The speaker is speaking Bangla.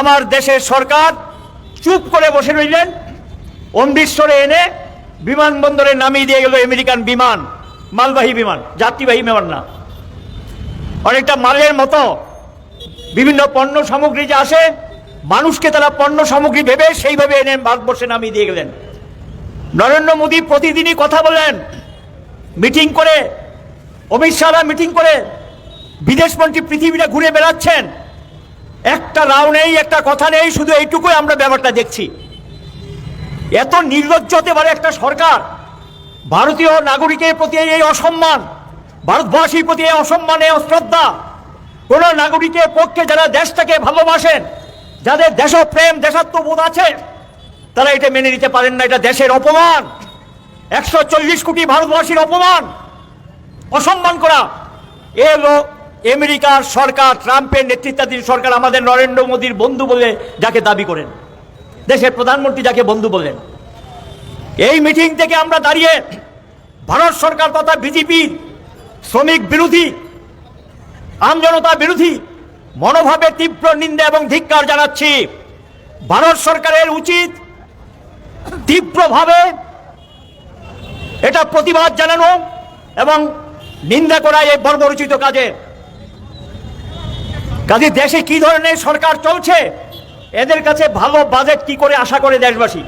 আমার দেশের সরকার চুপ করে বসে রইলেন, অমৃতসরে এনে বিমানবন্দরে নামিয়ে দিয়ে গেল আমেরিকান বিমান, মালবাহী বিমান, যাত্রীবাহী বিমান না। অনেকটা মালের মতো বিভিন্ন পণ্য সামগ্রী যে আসে, মানুষকে তারা পণ্য সামগ্রী ভেবে সেইভাবে এনে ভারতবর্ষে নামিয়ে দিয়ে গেলেন। নরেন্দ্র মোদী প্রতিদিনই কথা বলেন, মিটিং করে, অমিত শাহরা মিটিং করে বিদেশমন্ত্রী পৃথিবীটা ঘুরে বেড়াচ্ছেন। একটা রাও নেই, একটা কথা নেই, শুধু এইটুকুই আমরা ব্যাপারটা দেখছি। এত নির্লজ্জ হতে পারে একটা সরকার, ভারতীয় নাগরিকের প্রতি এই অসম্মান, ভারতবাসীর প্রতি এই অসম্মান অশ্রদ্ধা, কোন নাগরিকের পক্ষে যারা দেশটাকে ভালোবাসেন, যাদের দেশপ্রেম, দেশাত্মবোধ আছে, তারা এটা মেনে নিতে পারেন না, এটা দেশের অপমান। একশো চল্লিশ কোটি ভারতবাসীর অপমান, অসম্মান করা, এ হলো আমেরিকার সরকার, ট্রাম্পের নেতৃত্বাধীন সরকার আমাদের নরেন্দ্র মোদীর বন্ধু বলে যাকে দাবি করেন। দেশের প্রধানমন্ত্রী যাকে বন্ধু বলেন এই মিটিং থেকে আমরা দাঁড়িয়ে ভারত সরকার তথা বিজেপি, শ্রমিক বিরোধী আমজনতা বিরোধী মনোভাবে তীব্র নিন্দা এবং ধিক্কার জানাচ্ছি। ভারত সরকারের উচিত তীব্রভাবে এটা প্রতিবাদ জানানো এবং নিন্দা করা এই বর্বরচিত কাজে। কাজে দেশে কি ধরনের সরকার চলছে? এদের কাছে ভালো বাজেট কি করে আশা করে দেশবাসী?